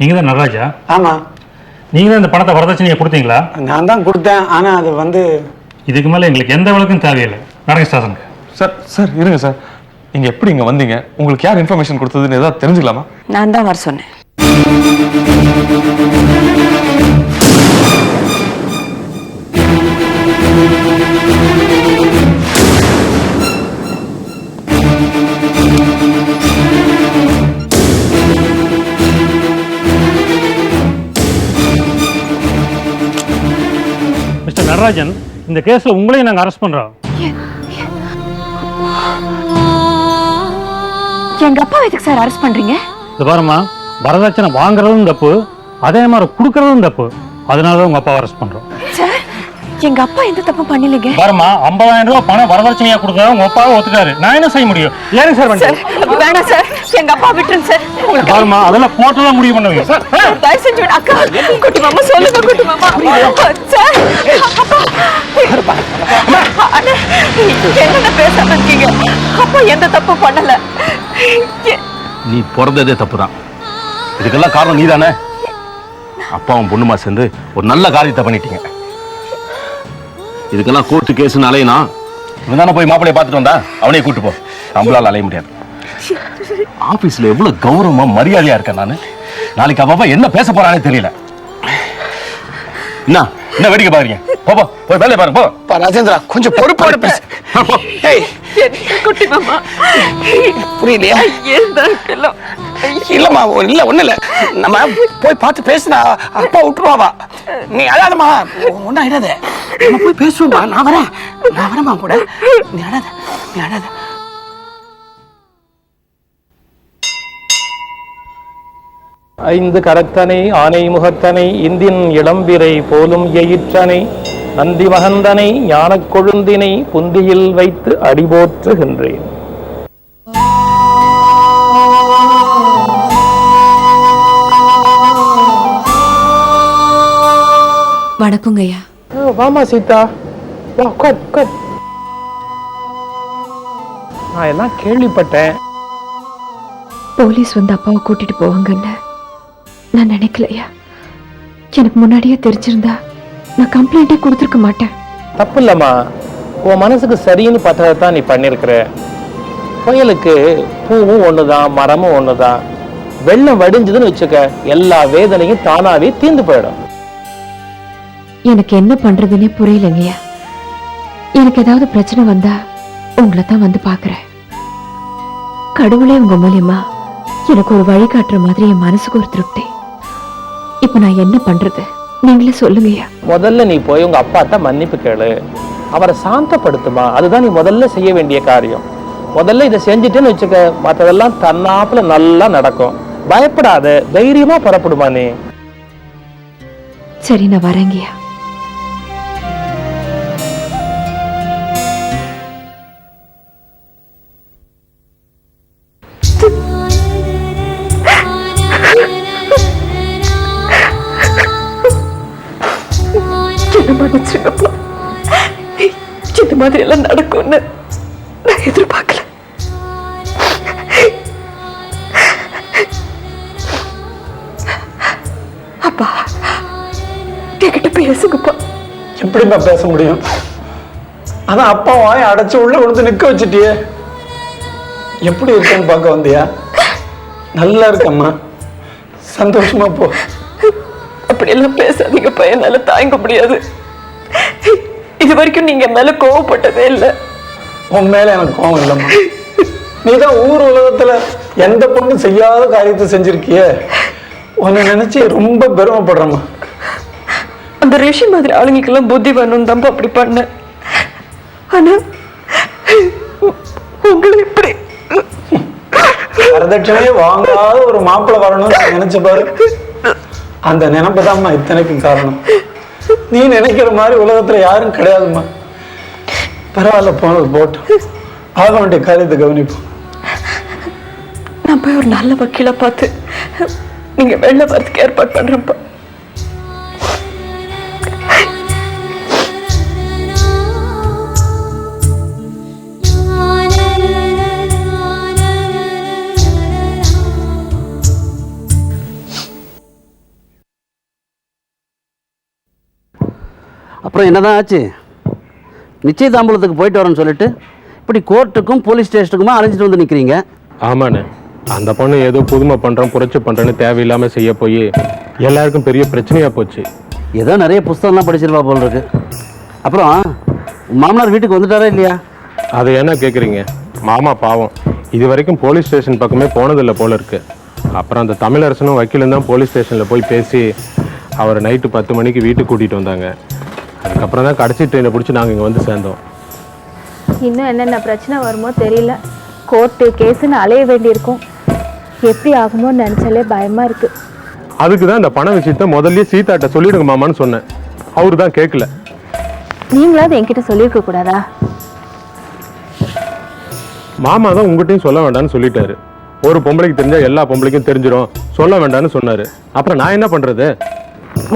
நீங்கள் தான் நடராஜா? ஆமாம் நீங்கள் தான் இந்த பணத்தை வரதட்சணையை கொடுத்தீங்களா? நான் தான் கொடுத்தேன் ஆனால் அது வந்து இதுக்கு மேலே எங்களுக்கு எந்த விளக்கும் தேவையில்லை. நடக்க ஸ்டேஷனுக்கு சார் சார் இருங்க சார். நீங்க எப்படி இங்க வந்தீங்க? உங்களுக்கு யார் இன்ஃபர்மேஷன் கொடுத்ததுன்னு ஏதாவது தெரிஞ்சுக்கலாமா? நான் தான் வர சொன்னேன். மிஸ்டர் நடராஜன் இந்த கேஸில் உங்களையும் நாங்கள் அரெஸ்ட் பண்ணுறோம் எங்க அப்பா எதுக்கு சார் அரெஸ்ட் பண்றீங்க? இது பாருமா வரதட்சணை வாங்குறதும் தப்பு அதே மாதிரி கொடுக்கறதும் தப்பு. அதனால தான் உங்கள் அப்பா அரெஸ்ட் பண்ணுறோம் சார் எங்க அப்பா எந்த தப்பும் பண்ணலைங்க. பாருமா ஐம்பதாயிரம் ரூபாய் பணம் வரதட்சணையா கொடுத்தா உங்க அப்பாவை ஒத்துக்காரு நான் என்ன செய்ய முடியும்? ஏன் சார் வேணாம் சார் எங்க அப்பா விட்டுருங்க சார். உங்களுக்கு பாருமா அதெல்லாம் போட்டு தான் முடிவு பண்ணுவீங்க. சார் தயவு செஞ்சு விடு. அக்கா குட்டி மாமா சொல்லுங்க குட்டி மாமா. சார் என்னென்ன பேசாம இருக்கீங்க? அப்பா எந்த தப்பும் பண்ணல. நீ பிறந்ததே தப்பு தான் இதுக்கெல்லாம் காரணம் நீதானே? அப்பாவும் பொண்ணுமா சேர்ந்து ஒரு நல்ல காரியத்தை பண்ணிட்டீங்க. இதுக்கெல்லாம் கோர்ட்டு கேஸ்னு அலையினா? இவன் தானே போய் மாப்பிளைய பார்த்துட்டு வந்தா? அவனையே கூட்டு போ. நம்மளால அலைய முடியாது. ஆபீஸ்ல எவ்வளவு கௌரவமா மரியாதையா இருக்கேன் நானு? நாளைக்கு அவ என்ன பேச போறானே தெரியல. என்ன? என்ன வேடிக்கை பாக்குறீங்க போ போ போய் வேலையை பாருங்க போ. பா, ராஜேந்திரா கொஞ்சம் பொறுப்போட பேசு போ. ஏய் என்ன குட்டி மாமா புரியலையா? அக்கெல்லாம் இல்லம்மா இல்ல ஒண்ணு இல்ல. நம்ம போய் பார்த்து பேசுனா அப்பா விட்டுருவாவா. நீ அழாதம்மா. ஒன்னும் அழாத நம்ம போய் பேசுவோம்மா. நான் வரேன். நான் வரேம்மா கூட. நீ அழாத. நீ அழாத. ஐந்து கரத்தனை ஆனை முகத்தனை இந்தின் இளம்பிரை போலும் எயிற்றனை நந்தி மகந்தனை ஞானக் கொழுந்தினை புந்தியில் வைத்து அடிபோற்றுகின்றேன். வணக்கங்க ஐயா வாமா சீதா. வா உட்கார் உட்கார். நான் எல்லாம் கேள்விப்பட்டேன். போலீஸ் வந்து அப்பாவை கூட்டிட்டு போவாங்கன்னு நான் நினைக்கலையா? எனக்கு முன்னாடியே தெரிஞ்சிருந்தா நான் கம்ப்ளைண்டே கொடுத்துருக்க மாட்டேன். தப்பு இல்லம்மா உன் மனசுக்கு சரின்னு பட்டதை தான் நீ பண்ணியிருக்கிற புயலுக்கு பூவும் ஒண்ணுதான் மரமும் ஒண்ணுதான். வெள்ளம் வடிஞ்சதுன்னு வச்சுக்க எல்லா வேதனையும் தானாவே தீர்ந்து போயிடும். எனக்கு என்ன பண்றதுன்னே புரியலங்கய்யா எனக்கு ஏதாவது பிரச்சனை வந்தா உங்களை தான் வந்து பார்க்கறேன். கடவுளே உங்க மூலியமா எனக்கு ஒரு வழி காட்டுற மாதிரி என் மனசுக்கு ஒரு திருப்தி. இப்ப நான் என்ன பண்றது? நீங்களே சொல்லுங்கய்யா முதல்ல நீ போய் உங்க அப்பாட்ட மன்னிப்பு கேளு. அவரை சாந்தப்படுத்துமா? அதுதான் நீ முதல்ல செய்ய வேண்டிய காரியம். முதல்ல இதை செஞ்சுட்டேன்னு வச்சுக்க மற்றதெல்லாம் தன்னாப்புல நல்லா நடக்கும். பயப்படாத தைரியமா புறப்படுமா நீ? சரி நான் வரேங்கய்யா மாதிரி எல்லாம் நடக்கும்னு நான் எதிர்பார்க்கல. அப்பா என்கிட்ட பேசுங்கப்பா. எப்படிம்மா பேச முடியும்? அதான் அப்பா வாய் அடைச்சு உள்ள கொண்டு நிக்க வச்சுட்டியே. எப்படி இருக்கேன்னு பார்க்க வந்தியா? நல்லா இருக்கம்மா. சந்தோஷமா போ. அப்படியெல்லாம் பேசாதீங்கப்பா என்னால தாங்க முடியாது. இது வரைக்கும் நீங்க மேல கோவப்பட்டதே இல்லை. உன் மேல எனக்கு கோவம் இல்லைம்மா. நீ தான் ஊர் உலகத்துல எந்த பொண்ணும் செய்யாத காரியத்தை செஞ்சிருக்கியே. உன்னை நினைச்சு ரொம்ப பெருமைப்படுறேம்மா. அந்த ரிஷி மாதிரி ஆளுங்களுக்கெல்லாம் புத்தி வரணும் தான் அப்படி பண்ணேன். ஆனா உங்களை இப்படி வரதட்சணையே வாங்காத ஒரு மாப்பிள்ளை வரணும்னு நினைச்ச பாரு. அந்த நினைப்பு தான்மா இத்தனைக்கும் காரணம். நீ நினைக்கிற மாதிரி உலகத்துல யாரும் கிடையாதும்மா. பரவாயில்ல போனது போட்டோம் ஆக வேண்டிய காரியத்தை கவனிப்போம். நான் போய் ஒரு நல்ல வக்கீலை பார்த்து நீங்க வெளில வரதுக்கு ஏற்பாடு பண்றேன்ப்பா. அப்புறம் என்னதான் ஆச்சு? நிச்சயதாம்பூலத்துக்கு போயிட்டு வரேன்னு சொல்லிட்டு இப்படி கோர்ட்டுக்கும் போலீஸ் ஸ்டேஷனுக்குமா அழைச்சிட்டு வந்து நிற்கிறீங்க ஆமாண்ணே. அந்த பொண்ணு ஏதோ புதுமை பண்றோம் புரட்சி பண்றேன்னு தேவையில்லாம செய்ய போய் எல்லாருக்கும் பெரிய பிரச்சனையா போச்சு. ஏதோ நிறைய புஸ்தகம்லாம் படிச்சிருவா போல இருக்கு. அப்புறம் மாமனார் வீட்டுக்கு வந்துட்டாரா இல்லையா? அதை என்ன கேக்குறீங்க? மாமா பாவம். இது வரைக்கும் போலீஸ் ஸ்டேஷன் பக்கமே போனதில்லை போல இருக்கு. அப்புறம் அந்த தமிழரசனும் வக்கீலும் தான் போலீஸ் ஸ்டேஷன்ல போய் பேசி அவரை நைட்டு பத்து மணிக்கு வீட்டுக்கு கூட்டிட்டு வந்தாங்க. அதுக்கப்புறம் தான் கடைசி ட்ரெயினை பிடிச்சி நாங்கள் இங்கே வந்து சேர்ந்தோம். இன்னும் என்னென்ன பிரச்சனை வருமோ தெரியல. கோர்ட்டு கேஸுன்னு அலைய வேண்டியிருக்கும். எப்படி ஆகுமோன்னு நினச்சாலே பயமா இருக்கு. அதுக்கு தான் இந்த பண விஷயத்த முதல்லயே சீதாட்ட சொல்லிடுங்க மாமான்னு சொன்னேன். அவரு தான் கேட்கல. நீங்களாவது என்கிட்ட சொல்லியிருக்க கூடாதா? மாமா தான் உங்ககிட்டயும் சொல்ல வேண்டாம்னு சொல்லிட்டாரு. ஒரு பொம்பளைக்கு தெரிஞ்சா எல்லா பொம்பளைக்கும் தெரிஞ்சிடும் சொல்ல வேண்டாம்னு சொன்னாரு. அப்புறம் நான் என்ன பண்றது?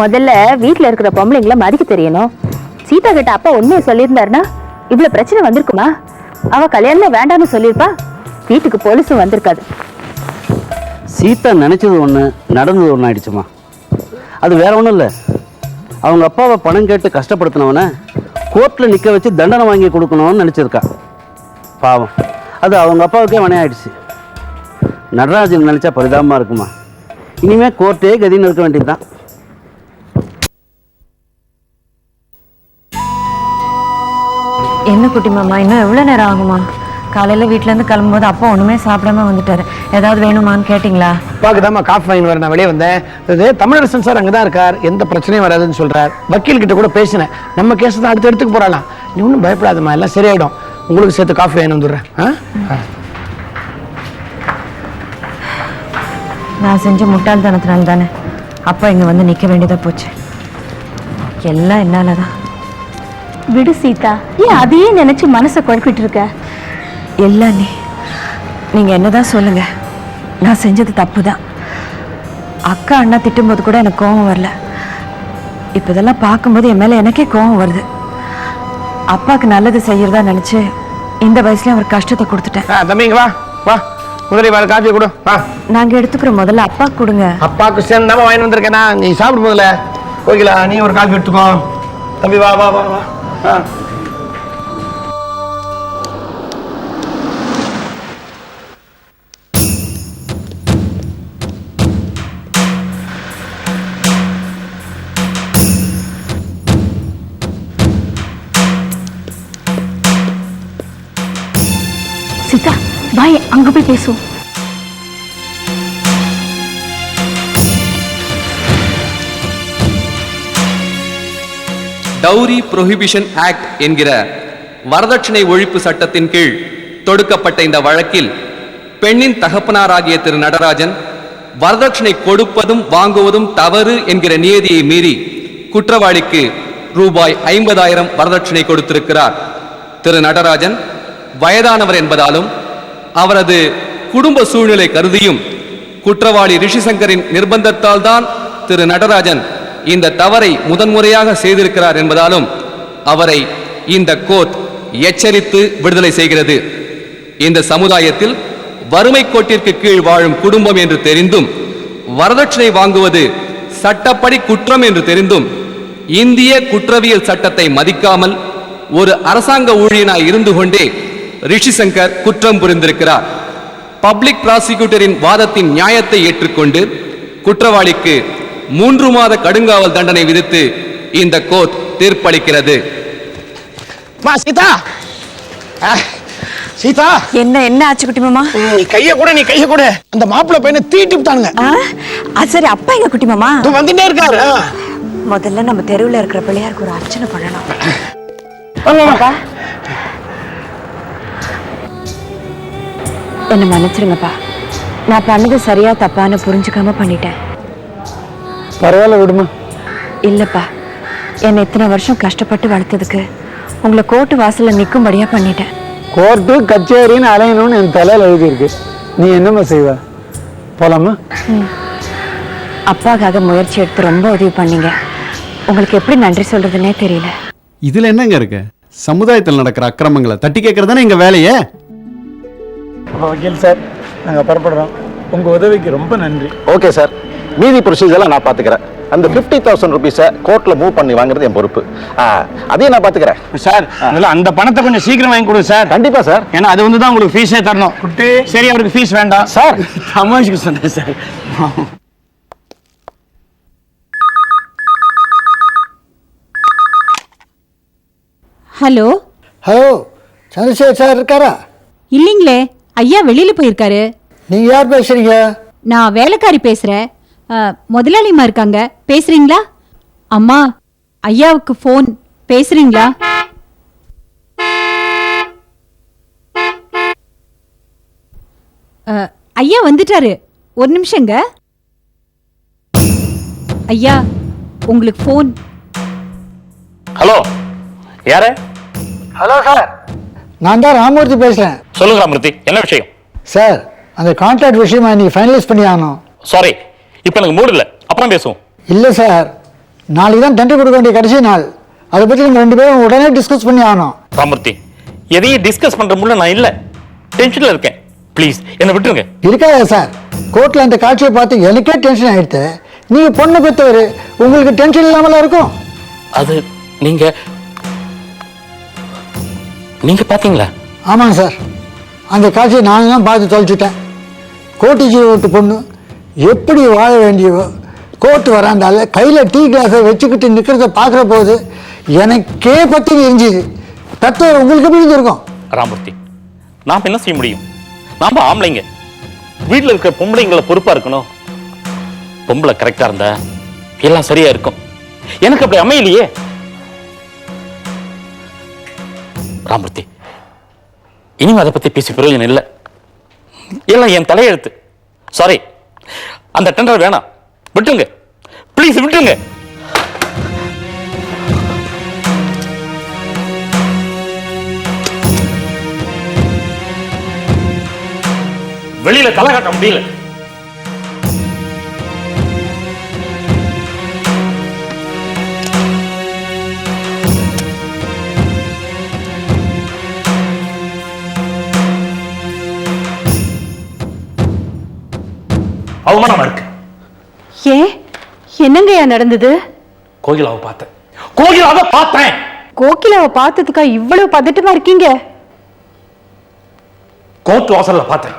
முதல்ல வீட்டில் இருக்கிற பொம்பளைங்களை மதிக்க தெரியணும். சீதா கிட்ட அப்பா உண்மையை சொல்லியிருந்தாருன்னா இவ்வளோ பிரச்சனை வந்திருக்குமா? அவ கல்யாணம் வேண்டாம்னு சொல்லியிருப்பா? வீட்டுக்கு போலீஸும் வந்திருக்காது. சீதா நினச்சது ஒன்று நடந்தது ஒன்று ஆயிடுச்சுமா? அது வேற ஒன்றும் இல்லை. அவங்க அப்பாவை பணம் கேட்டு கஷ்டப்படுத்தினவனை கோர்ட்டில் நிற்க வச்சு தண்டனை வாங்கி கொடுக்கணும்னு நினச்சிருக்கா. பாவம். அது அவங்க அப்பாவுக்கே வினையாயிடுச்சு நடராஜன் நினச்சா பரிதாபமாக இருக்குமா? இனிமேல் கோர்ட்டே கதின்னு இருக்க வேண்டியது தான் என்ன குட்டி மாமா இன்னும் எவ்வளோ நேரம் ஆகுமா? காலையில் வீட்டிலேருந்து கிளம்பும்போது அப்பா ஒன்றுமே சாப்பிடாம வந்துட்டாரு. ஏதாவது வேணுமான்னு கேட்டிங்களா? அப்பாக்கு காஃபி வாங்கி வர நான் வெளியே வந்தேன். இது தமிழரசன் சார் அங்கே தான் இருக்கார் எந்த பிரச்சனையும் வராதுன்னு சொல்றார். வக்கீல் கிட்ட கூட பேசினேன். நம்ம கேஸ் தான் அடுத்த இடத்துக்கு போறாளாம். நீ ஒன்றும் பயப்படாதம்மா எல்லாம் சரியாயிடும். உங்களுக்கு சேர்த்து காஃபி வாங்கி வந்துடுறேன். ஆ. நான் செஞ்ச முட்டாள்தனத்தினால தானே அப்பா இங்கே வந்து நிற்க வேண்டியதாக போச்சு. எல்லாம் என்னால் தான் விடு சீதா. ஏன் அதையே நினைச்சு மனசை குழப்பிட்டு இருக்க எல்லாம் நீ நீங்கள் என்னதான் சொல்லுங்க. நான் செஞ்சது தப்பு தான் அக்கா அண்ணா திட்டும்போது கூட எனக்கு கோபம் வரல. இப்போ இதெல்லாம் பார்க்கும்போது என் மேலே எனக்கே கோபம் வருது. அப்பாவுக்கு நல்லது செய்யறதா நினச்சி இந்த வயசுல அவர் கஷ்டத்தை கொடுத்துட்டேன். ஆ தம்பி இங்க வா. வா. முதலி வர காஃபி கொடு. வா. நாங்கள் எடுத்துக்கிறோம் முதல்ல அப்பா கொடுங்க. அப்பாவுக்கு சேர்ந்தாம வாங்கி வந்திருக்கேனா நீ சாப்பிடு முதல்ல ஓகேலா நீ ஒரு காஃபி எடுத்துக்கோ. தம்பி வா வா வா வா. ஆ சீதா பாய் அங்க டௌரி புரோஹிபிஷன் ஆக்ட் என்கிற வரதட்சணை ஒழிப்பு சட்டத்தின் கீழ் தொடுக்கப்பட்ட இந்த வழக்கில் பெண்ணின் தகப்பனாராகிய திரு நடராஜன் வரதட்சணை கொடுப்பதும் வாங்குவதும் தவறு என்கிற நியதியை மீறி குற்றவாளிக்கு ரூபாய் ஐம்பதாயிரம் வரதட்சணை கொடுத்திருக்கிறார். திரு நடராஜன் வயதானவர் என்பதாலும் அவரது குடும்ப சூழ்நிலை கருதியும் குற்றவாளி ரிஷிசங்கரின் நிர்பந்தத்தால் தான் திரு நடராஜன் இந்த தவறை முதன்முறையாக செய்திருக்கிறார் என்பதாலும் அவரை இந்த கோர்ட் எச்சரித்து விடுதலை செய்கிறது. இந்த சமுதாயத்தில் வறுமை கோட்டிற்கு கீழ் வாழும் குடும்பம் என்று தெரிந்தும் வரதட்சணை வாங்குவது சட்டப்படி குற்றம் என்று தெரிந்தும் இந்திய குற்றவியல் சட்டத்தை மதிக்காமல் ஒரு அரசாங்க ஊழியனாய் இருந்து கொண்டே ரிஷிசங்கர் குற்றம் புரிந்திருக்கிறார். பப்ளிக் ப்ராசிக்யூட்டரின் வாதத்தின் நியாயத்தை ஏற்றுக்கொண்டு குற்றவாளிக்கு மூன்று மாத கடுங்காவல் தண்டனை விதித்து இந்த கோர்ட் தீர்ப்பளிக்கிறது. சீதா! ஆ, சீதா! என்ன என்ன ஆச்சு குட்டி மாமா? நீ கைய கூட நீ கைய கூட. அந்த மாப்பிள்ளை பையனை தீட்டி விட்டானுங்க. ஆ? அது சரி அப்பா எங்க குட்டி மாமா? இதோ வந்துட்டே இருக்காரு. முதல்ல நம்ம தெருவுல இருக்கிற பிள்ளையாருக்கு ஒரு அர்ச்சனை பண்ணணும். என்னை மன்னிச்சிருங்கப்பா. நான் பண்ணது சரியா தப்பான்னு புரிஞ்சுக்காம பண்ணிட்டேன். பரவாயில்ல விடுமா. இல்லப்பா என்னை இத்தனை வருஷம் கஷ்டப்பட்டு வளர்த்ததுக்கு உங்களை கோர்ட்டு வாசல்ல நிற்கும்படியா பண்ணிட்டேன். கோர்ட்டு கச்சேரின்னு அலையணும்னு என் தலையில் எழுதியிருக்கு. நீ என்னம்மா செய்வ? போலாமா? அப்பாக்காக முயற்சி எடுத்து ரொம்ப உதவி பண்ணீங்க. உங்களுக்கு எப்படி நன்றி சொல்றதுன்னே தெரியல. இதுல என்னங்க இருக்கு? சமுதாயத்தில் நடக்கிற அக்கிரமங்களை தட்டி கேட்கறது தானே எங்க வேலையே? வக்கீல் சார் நாங்கள் புறப்படுறோம். உங்கள் உதவிக்கு ரொம்ப நன்றி. Okay sir. மீதி ப்ரொசீஜர்லாம் நான் பார்த்துக்கிறேன். அந்த ஃபிஃப்டி தௌசண்ட் ருபீஸை கோர்ட்டில் மூவ் பண்ணி வாங்குறது என் பொறுப்பு. அதையும் நான் பார்த்துக்கிறேன். சார் அதனால அந்த பணத்தை கொஞ்சம் சீக்கிரம் வாங்கி கொடுங்க சார். கண்டிப்பா சார். ஏன்னா அது வந்து தான் உங்களுக்கு ஃபீஸே தரணும். குட்டி. சரி அவருக்கு ஃபீஸ் வேண்டாம். சார். தமாஷுக்கு சொன்னேன் sir. Hello? Hello Chandrasekhar sir இருக்காரா? இல்லைங்களே ஐயா வெளியில போயிருக்காரு. நீங்க யார் பேசுறீங்க? நான் வேலைக்காரி பேசுறேன். முதலாளிமா இருக்காங்க. பேசுறீங்களா? அம்மா ஐயாவுக்கு ஃபோன் பேசுறீங்களா? அ, ஐயா வந்துட்டாரு. ஒரு நிமிஷங்க. ஐயா உங்களுக்கு ஃபோன் ஹலோ யாரு? Hello sir. நான் தான் ராமூர்த்தி பேசுறேன். சொல்லுங்க ராமூர்த்தி என்ன விஷயம்? சார் அந்த கான்ட்ராக்ட் விஷயமா இன்னைக்கு ஃபைனலைஸ் பண்ணி ஆகணும் சாரி இப்போ எனக்கு மூடு இல்லை. அப்புறம் பேசுவோம். இல்லை சார் நாளைக்கு தான் டெண்டர் கொடுக்க வேண்டிய கடைசி நாள். அதை பற்றி நம்ம ரெண்டு பேரும் உடனே டிஸ்கஸ் பண்ணி ஆகணும். ராமூர்த்தி எதையும் டிஸ்கஸ் பண்ற முடியல நான் இல்லை. டென்ஷன்ல இருக்கேன். ப்ளீஸ் என்னை விட்டுருங்க. இருக்காதா சார் கோர்ட்டில் அந்த காட்சியை பார்த்து எனக்கே டென்ஷன் ஆயிடுத்து. நீங்கள் பொண்ணு பெற்றவர் உங்களுக்கு டென்ஷன் இல்லாமலாம் இருக்கும்? அது நீங்க நீங்க பாத்தீங்களா? ஆமாங்க சார் அந்த காட்சியை நான் தான் பார்த்து தொலைச்சிட்டேன். கோட்டிச்சி வீட்டு பொண்ணு எப்படி வாழ வேண்டியவோ கோர்ட் வராண்டால கையில் டீ கிளாஸை வச்சுக்கிட்டு நிற்கிறத பார்க்குற போது எனக்கே பற்றி எரிஞ்சுது. தத்துவம் உங்களுக்கு எப்படி இருக்கும் ராமூர்த்தி நாம் என்ன செய்ய முடியும்? நாம் ஆம்பளைங்க. வீட்டில் இருக்கிற பொம்பளைங்களை பொறுப்பாக இருக்கணும். பொம்பளை கரெக்டாக இருந்தா எல்லாம் சரியா இருக்கும். எனக்கு அப்படி அமையலையே. ராமூர்த்தி இனிமே அதை பற்றி பேசி பிரயோஜனம் இல்லை. எல்லாம் என் தலையெழுத்து. சாரி அந்த டெண்டர் வேணாம். விட்டுருங்க. ப்ளீஸ் விட்டுருங்க. வெளியில தலை காட்ட முடியல. அவமானமா இருக்கு. ஏன் என்னங்கய்யா நடந்தது? கோகிலாவை பார்த்தேன். கோகிலாவை பார்த்தேன். கோகிலாவை பார்த்ததுக்கா இவ்வளவு பதட்டமா இருக்கீங்க? கோர்ட் வாசல்ல பார்த்தேன்.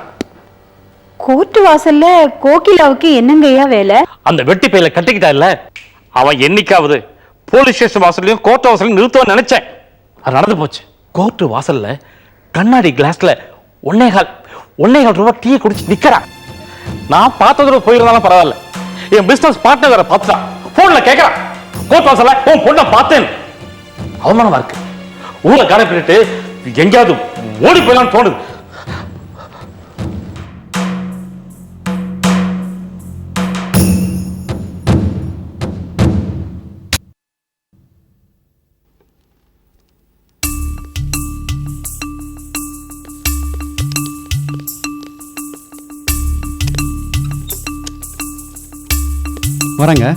கோர்ட்டு வாசல்ல கோகிலாவுக்கு என்னங்கய்யா வேலை? அந்த வெட்டி பையில கட்டிக்கிட்டா இல்ல? அவன் என்னைக்காவது போலீஸ் ஸ்டேஷன் வாசல்லையும் கோர்ட் வாசல்லையும் நிறுத்துவான்னு நினைச்சேன். அது நடந்து போச்சு. கோர்ட் வாசல்ல கண்ணாடி கிளாஸ்ல ஒன்னே கால் ஒன்னே கால் ரூபாய் டீ குடிச்சு நிக்கிறான் நான் பார்த்ததோட போயிருந்தாலும் பரவாயில்ல. என் பிசினஸ் பார்ட்னர் வேற பார்த்துட்டான் போன்ல கேட்கறான் கோர்ட் வாசல்ல உன் பொண்ணை பார்த்தேன். அவமானமா இருக்கு. ஊரை கடை பண்ணிட்டு எங்கேயாவது ஓடி போயிடலாம்னு தோணுது. வரேங்க.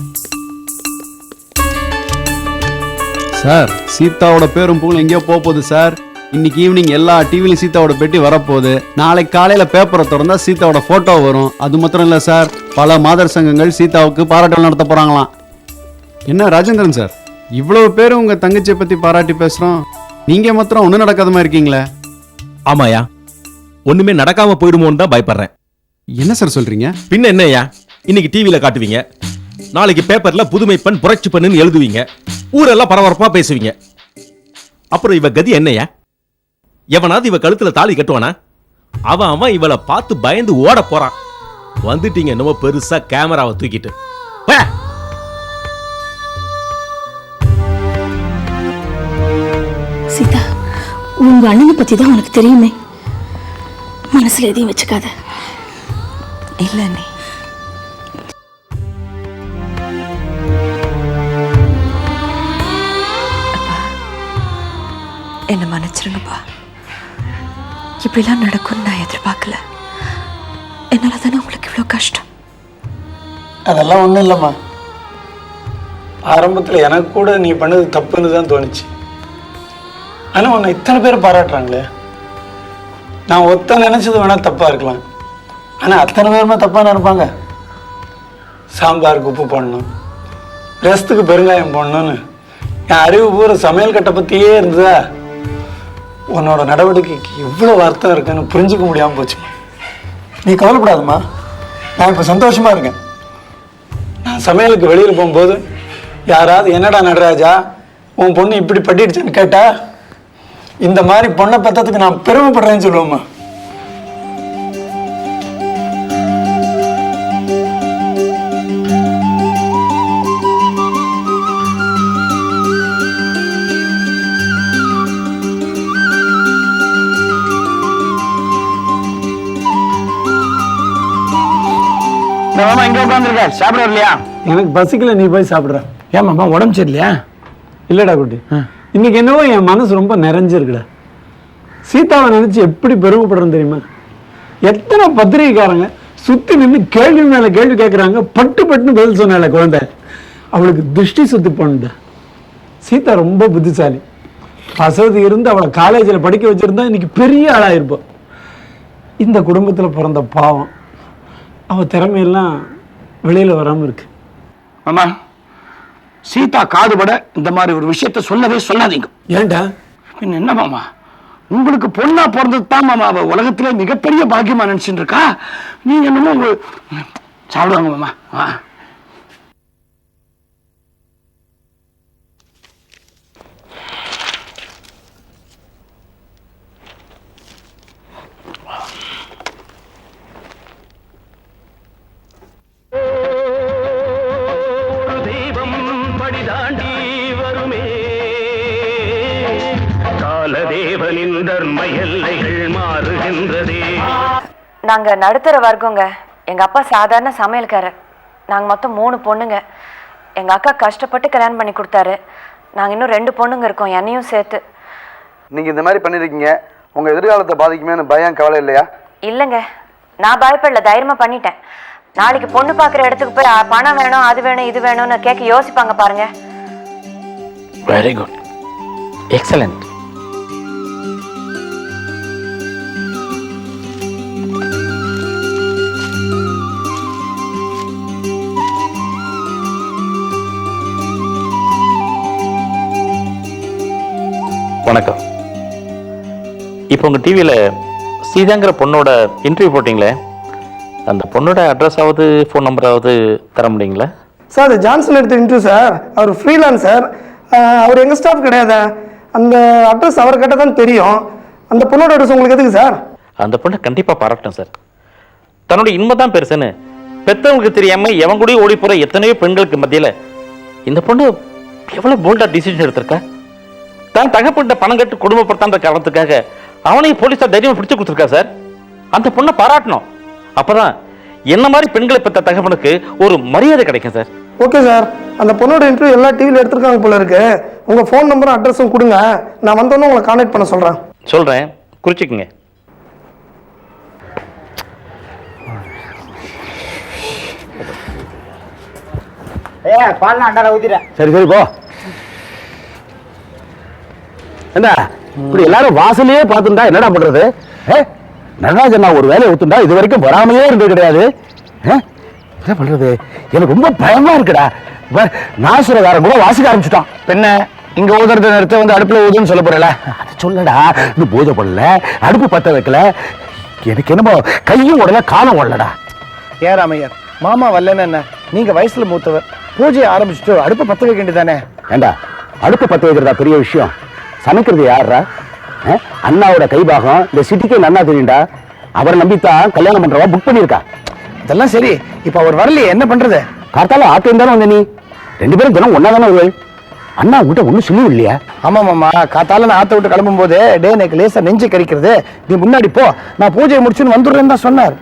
சார் சீதாவோட பேரும் புகழும் எங்கேயோ போக போகுது சார். இன்னைக்கு ஈவினிங் எல்லா டிவிலையும் சீதாவோட பெட்டி வரப்போகுது. நாளைக்கு காலையில பேப்பரை திறந்தா சீதாவோட போட்டோ வரும். அது மாத்திரம் இல்ல சார். பல மாதர் சங்கங்கள் சீதாவுக்கு பாராட்டல் நடத்த போறாங்களாம். என்ன ராஜேந்திரன் சார்? இவ்வளவு பேர் உங்க தங்கச்சியை பத்தி பாராட்டி பேசுறோம். நீங்க மாத்திரம் ஒன்றும் நடக்காத மாதிரி இருக்கீங்களே? ஆமாயா ஒண்ணுமே நடக்காம போயிடுமோன்னு தான் பயப்படுறேன். என்ன சார் சொல்றீங்க? பின்ன என்னய்யா? இன்னைக்கு டிவியில காட்டுவீங்க. நாளைக்கு பேப்பர்ல புதுமை பெண் புரட்சி பெண்ணுன்னு எழுதுவீங்க. ஊரெல்லாம் பரபரப்பா பேசுவீங்க. அப்புறம் இவ கதி என்னய்யா? எவனாவது இவ கழுத்துல தாலி கட்டுவானா? அவன் அவன் இவளை பார்த்து பயந்து ஓட போறான். வந்துட்டீங்க என்னமோ பெருசா கேமராவை தூக்கிட்டு. சீதா உங்க அண்ணனை பத்தி தான் உனக்கு தெரியுமே? மனசுல எதையும் வச்சுக்காத. இல்ல என்னை மன்னிச்சிருங்கப்பா. இப்படிலாம் நடக்கும்னு நான் எதிர்பார்க்கல. என்னால் தானே உங்களுக்கு இவ்வளோ கஷ்டம்? அதெல்லாம் ஒன்றும் இல்லைம்மா. ஆரம்பத்தில் எனக்கு கூட நீ பண்ணது தப்புன்னு தான் தோணுச்சு. ஆனால் உன்னை இத்தனை பேர் பாராட்டுறாங்களே. நான் ஒத்த நினச்சது வேணால் தப்பாக இருக்கலாம். ஆனால் அத்தனை பேருமே தப்பாக நினைப்பாங்க. சாம்பாருக்கு உப்பு போடணும். ரசத்துக்கு பெருங்காயம் போடணும்னு. என் அறிவு பூரா சமையல் கட்டை பற்றியே இருந்ததா? உன்னோட நடவடிக்கைக்கு இவ்வளோ அர்த்தம் இருக்குன்னு புரிஞ்சுக்க முடியாமல் போச்சு. நீ கவலைப்படாதம்மா. நான் இப்போ சந்தோஷமாக இருக்கேன். நான் சமையலுக்கு வெளியில் போகும்போது யாராவது என்னடா நடராஜா உன் பொண்ணு இப்படி பட்டிடுச்சுன்னு கேட்டா இந்த மாதிரி பொண்ணை பத்தத்துக்கு நான் பெருமைப்படுறேன்னு சொல்லுவோம்மா. உட்காந்துருக்க சாப்பிட வரலையா? எனக்கு பசிக்கல நீ போய் சாப்பிட்ற. ஏன் மாமா உடம்பு சரியில்லையா? இல்லடா குட்டி. இன்னைக்கு என்னவோ என் மனசு ரொம்ப நிறைஞ்சிருக்குடா. சீதாவை நினைச்சு எப்படி பெருமைப்படுறேன்னு தெரியுமா? எத்தனை பத்திரிகைக்காரங்க சுத்தி நின்று கேள்வி மேல கேள்வி கேட்குறாங்க பட்டு பட்டுன்னு பதில் சொன்னால குழந்தை. அவளுக்கு திருஷ்டி சுத்தி போனது. சீதா ரொம்ப புத்திசாலி. வசதி இருந்து அவளை காலேஜில் படிக்க வச்சிருந்தா இன்னைக்கு பெரிய ஆளாயிருப்போம் இந்த குடும்பத்தில் பிறந்த பாவம். அவ திறமையெல்லாம் வெளியில வராம இருக்கு. மாமா சீதா காதுபட இந்த மாதிரி ஒரு விஷயத்த சொல்லவே சொல்லாதீங்க. ஏன்டா? பின்ன என்ன மாமா? உங்களுக்கு பொண்ணா பிறந்தது தான் மாமா அவ உலகத்திலே மிகப்பெரிய பாக்கியமா நினைச்சுட்டு இருக்கா? நீங்க என்னமோ சாப்பிடுவாங்க மாமா எல்லைகள் மாறுகின்றதே. நாங்க நடுத்தர வர்க்கங்க. எங்க அப்பா சாதாரண சமையல்காரர். நாங்க மொத்தம் மூணு பொண்ணுங்க. எங்க அக்கா கஷ்டப்பட்டு கல்யாணம் பண்ணி கொடுத்தாரு. நாங்க இன்னும் ரெண்டு பொண்ணுங்க இருக்கோம் என்னையும் சேர்த்து. நீங்க இந்த மாதிரி பண்ணிருக்கீங்க. உங்க எதிர்காலத்தை பாதிக்குமேனு பயம் கவலை இல்லையா? இல்லைங்க. நான் பயப்படல தைரியமா பண்ணிட்டேன். நாளைக்கு பொண்ணு பார்க்குற இடத்துக்கு போய் அ, பணம் வேணும் அது வேணும் இது வேணும்னு கேட்க யோசிப்பாங்க பாருங்க. வெரி குட் எக்ஸலண்ட் வணக்கம். இப்போ உங்கள் டிவியில் சீதாங்கிற பொண்ணோட இன்டர்வியூ போட்டிங்களே? அந்த பொண்ணோட அட்ரஸாவது ஃபோன் நம்பராவது தர முடியுங்களா? சார் அது ஜான்சன் எடுத்த இன்டர்வியூ சார். அவர் ஃப்ரீலான்சர் அவர் எங்கள் ஸ்டாஃப் கிடையாது. அந்த அட்ரஸ் அவர் கிட்ட தான் தெரியும். அந்த பொண்ணோட அட்ரஸ் உங்களுக்கு எதுக்கு சார்? அந்த பொண்ணை கண்டிப்பாக பாராட்டணும் சார். தன்னோட இன்மை தான் பெருசுன்னு. பெத்தவங்களுக்கு தெரியாம எவன் கூடயும் ஓடி போற எத்தனையோ பெண்களுக்கு மத்தியில இந்த பொண்ணு எவ்வளவு போல்டா டிசிஷன் எடுத்திருக்கா? தான் தகப்பட்ட பணம் கட்டு குடும்பப்படுத்தான்ற காரணத்துக்காக அவனையும் போலீஸார் தைரியமா பிடிச்சு கொடுத்துருக்கா சார்? அந்த பொண்ணை பாராட்டணும். அப்பதான் என்ன மாதிரி பெண்களை பெற்ற தகப்பனுக்கு ஒரு மரியாதை கிடைக்கும் சார். Okay sir. அந்த பொண்ணோட இன்டர்வியூ எல்லா டிவியில் எடுத்திருக்காங்க போல இருக்கு. உங்கள் ஃபோன் நம்பரும் அட்ரஸும் கொடுங்க. நான் வந்தோன்னே உங்களை கான்டாக்ட் பண்ண சொல்கிறேன் சொல்றேன். குறிச்சிக்கங்க. ஏ பால் அண்டால ஊத்திட்டேன். சரி சரி போ. என்ன இப்படி எல்லாரும் வாசலையே பார்த்துட்டா என்னடா பண்றது? ஏ, நடராஜன் நான் ஒரு வேலையை ஒத்துண்டா இது வரைக்கும் வராமலே இருந்தது கிடையாது. ஏ, என்ன பண்றது? எனக்கு ரொம்ப பயமா இருக்குடா. நாசுரகாரன் கூட வாசிக்க ஆரம்பிச்சுட்டான். பெண்ண இங்க ஊதுறத நிறுத்த வந்து அடுப்புல ஊதுன்னு சொல்ல போறல. சொல்லடா இன்னும் பூஜை பண்ணல அடுப்பு பத்த வைக்கல. எனக்கு என்னமோ கையும் உடல காலம் ஓடலடா. ராமையர் மாமா வரலன்னு என்ன? நீங்க வயசுல மூத்தவர். பூஜையை ஆரம்பிச்சுட்டு அடுப்பை பத்த வைக்க வேண்டியதானே ஏண்டா அடுப்பு பத்த வைக்கிறதா பெரிய விஷயம்? சமைக்கிறது அஹ்? அண்ணாவோட கைபாகம் இந்த சிட்டிக்கு நன்னா தெரியும்டா. அவரை நம்பித்தான் கல்யாணம் பண்றவா புக் பண்ணியிருக்கா. இதெல்லாம் சரி இப்ப அவர் வரலையே என்ன பண்றது? கார்த்தால ஆட்டம் தானே வந்த நீ. ரெண்டு பேரும் தினம் ஒன்னா தானே வருவாள் அண்ணா உங்ககிட்ட ஒன்றும் சொல்லி இல்லையா? ஆமா மாமா காத்தால நான் ஆத்த விட்டு கிளம்பும் போது டே எனக்கு லேசா நெஞ்சு கறிக்கிறது நீ முன்னாடி போ நான் பூஜையை முடிச்சுன்னு வந்துடுறேன்னு தான் சொன்னார்.